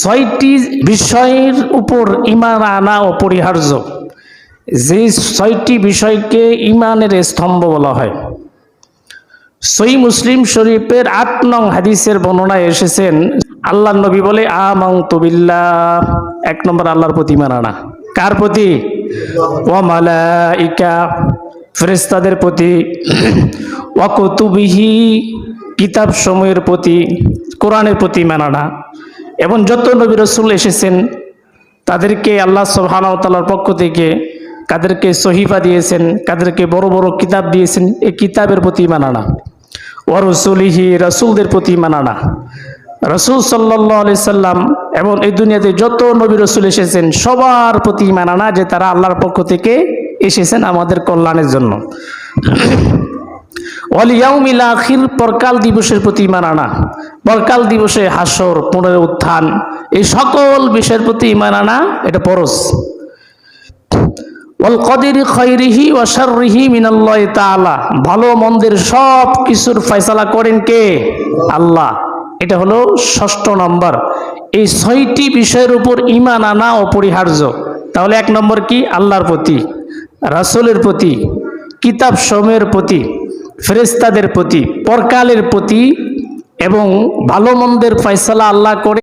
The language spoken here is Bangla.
ছয়টি বিষয়ের উপর ইমান আনা অপরিহার্য। যে ছয়টি বিষয়কে ইমানের স্তম্ভ বলা হয়। সই মুসলিম শরীফের আট নং হাদিসের বর্ণনায় এসেছেন আল্লাহ নবী বলে আমং তবিল্লাহ এক নম্বর, আল্লাহর প্রতি ইমান আনা। কার প্রতি? ও মালাইকা ফেরেস্তাদের প্রতি। ওয়াকুতুবিহি কিতাব সময়ের প্রতি, কোরআনের প্রতি ইমান আনা। এবং যত নবী রসুল এসেছেন, তাদেরকে আল্লাহ সুবহানাহু পক্ষ থেকে কাদেরকে সহিফা দিয়েছেন, কাদেরকে বড় বড় কিতাব দিয়েছেন এই কিতাবের প্রতি মানানা ও রসুলিহি, রসুলদের প্রতি মানানা রসুল সাল্লাহ আলি সাল্লাম এবং এই দুনিয়াতে যত নবী রসুল এসেছেন, সবার প্রতি মানানা যে তারা আল্লাহর পক্ষ থেকে এসেছেন আমাদের কল্যাণের জন্য। অলিয়াউমিল আখির, পরকাল দিবসের প্রতি ইমান আনা। পরকাল দিবসে হাসর, পুনর উত্থান, এই সকল বিষয়ের প্রতি ইমান আনা, এটা পরশ ওয়াল কদির খৈরিহি ও শাররিহি মিনাল্লাহ তাআলা। ভালো মন্দের সব কিছুর ফয়সালা করেন কে? আল্লাহ। এটা হলো ষষ্ঠ নম্বর। এই ছয়টি বিষয়ের উপর ইমান আনা অপরিহার্য। তাহলে এক নম্বর কি? আল্লাহর প্রতি, রাসূলের প্রতি, কিতাব সময়ের প্রতি। ফেরেস্তাদের প্রতি পরকালের প্রতি এবং ভালো মন্দের ফয়সালা আল্লাহ করে